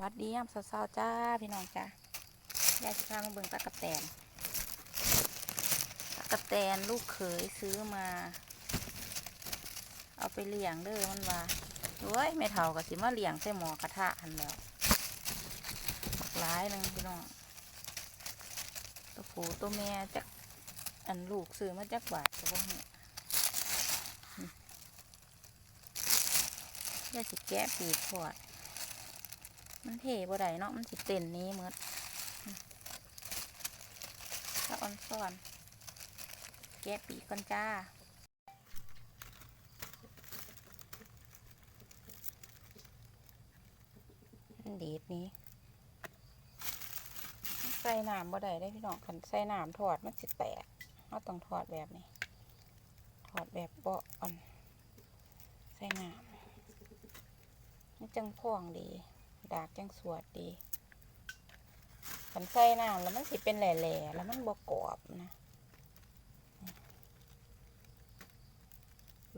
วัสดียามเช้าๆจ้าพี่น้องจ้ายายสิพามาเบิ่งตะกะแตนตะกะแตนลูกเขยซื้อมา เอาไปเลี้ยงเด้อมันว่าโอ้ยไม่เท่ากับสิมาเลี้ยงใส่หมอกระทะหันแล้วบักหลายหนึงพี่น้องตัวผูตัวแม่จักอันลูกซื้อมาจักบาทก็บ่ฮู้อยายสิแกะปีกพอด มันเทบ่ได้เนาะมันสิเต้นนี้หมดอืมถ้าออนซ่อน แกะปีกก่อนจ้ามันดีดนี้ ใส่น้ำบ่ได้ได้พี่น้องคันใส่น้ำทอดมันสิแตกเราต้องทอดแบบนี้ทอดแบบเบาอ่อน ใส่น้ำมันจังพ่องดี ดากจังสวดดีขันใส่น้ำแล้วมันสิเป็นแหล่ๆแล้วมันบกรอบนะ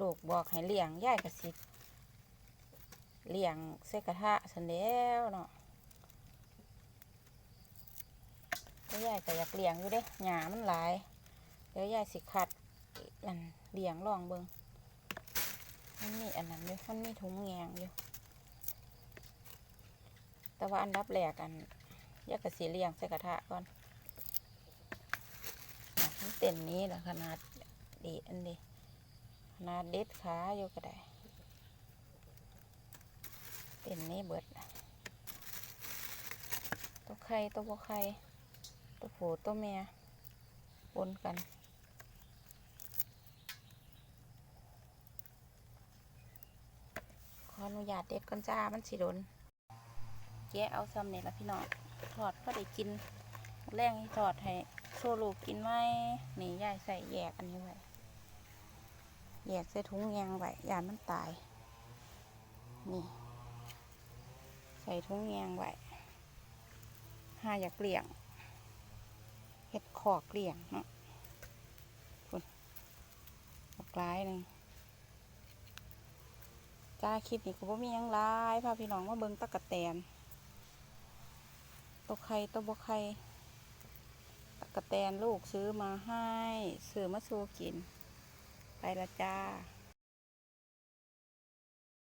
ลูกบอกให้เลี้ยงย่ายกระสิเลี้ยงใส่กระทะสันแล้วเนาะก็ย่ายก็อยากเลี้ยงอยู่เด้หญ้ามันหลายเดี๋ยวยายสิขัดอันเลี้ยงลองเบิงมันมีอันนั้นอยู่มันมีถุงแงงอยู่ แต่ว่าอันดับแรกอันยากกระสีเลียงใส่กระทะก่อนอะมันเต็มนี้แหละขนาดดีอันนี้ขนาดเด็ดขาอยู่ก็ได้เต็มนี้เบิดตัวไข่ตัวบ่ไข่ตัวผูตัวเมียปนกันขออนุญาตเด็ดก่อนจ้า มันสิโดน แกะเอาซ้ำเนี่ยละพี่น้องทอดพอได้กิน แรงให้ทอดให้โชว์ลูกกินไหมนี่ยายใส่แยกอันนี้ไว้แยกใส่ถุงยางไว้ยานมันตาย นี่ ใส่ถุงยางไว้ห้าอยากเกลี่ยงเห็ดขอกเลี่ยงเนาะคุณบักร้ายหนึ่งจ้าคลิปนี้ก็บ่มียังหลายพาพี่น้องมาเบิ่งตะกะแตน ตัวไข่ตัวบกไข่ตะกะแตนลูกซื้อมาให้ ซื้อมาสู้กิน ไปละจ้า